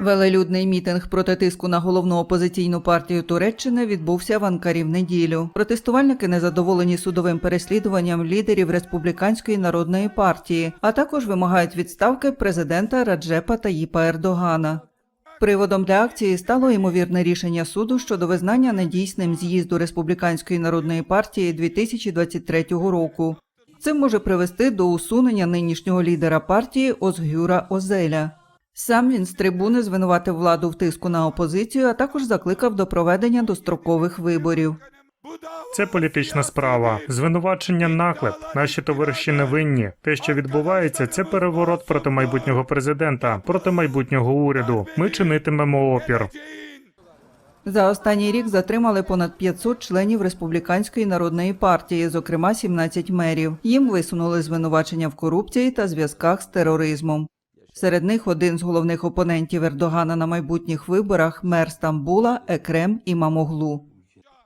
Велелюдний мітинг проти тиску на головну опозиційну партію Туреччини відбувся в Анкарі в неділю. Протестувальники незадоволені судовим переслідуванням лідерів республіканської народної партії, а також вимагають відставки президента Раджепа Таїпа Ердогана. Приводом для акції стало ймовірне рішення суду щодо визнання недійсним з'їзду республіканської народної партії 2023 року. Це може привести до усунення нинішнього лідера партії Озгюра Озеля. Сам він з трибуни звинуватив владу в тиску на опозицію, а також закликав до проведення дострокових виборів. Це політична справа. Звинувачення наклеп. Наші товариші не винні. Те, що відбувається, це переворот проти майбутнього президента, проти майбутнього уряду. Ми чинитимемо опір. За останній рік затримали понад 500 членів республіканської народної партії, зокрема 17 мерів. Їм висунули звинувачення в корупції та зв'язках з тероризмом. Серед них один з головних опонентів Ердогана на майбутніх виборах мер Стамбула Екрем Імамоглу.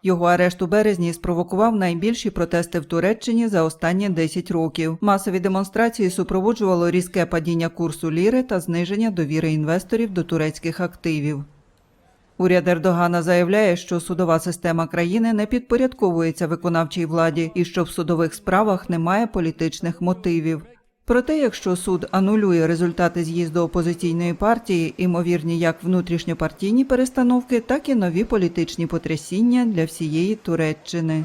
Його арешт у березні спровокував найбільші протести в Туреччині за останні 10 років. Масові демонстрації супроводжувало різке падіння курсу ліри та зниження довіри інвесторів до турецьких активів. Уряд Ердогана заявляє, що судова система країни не підпорядковується виконавчій владі і що в судових справах немає політичних мотивів. Проте, якщо суд анулює результати з'їзду опозиційної партії, імовірні як внутрішньопартійні перестановки, так і нові політичні потрясіння для всієї Туреччини.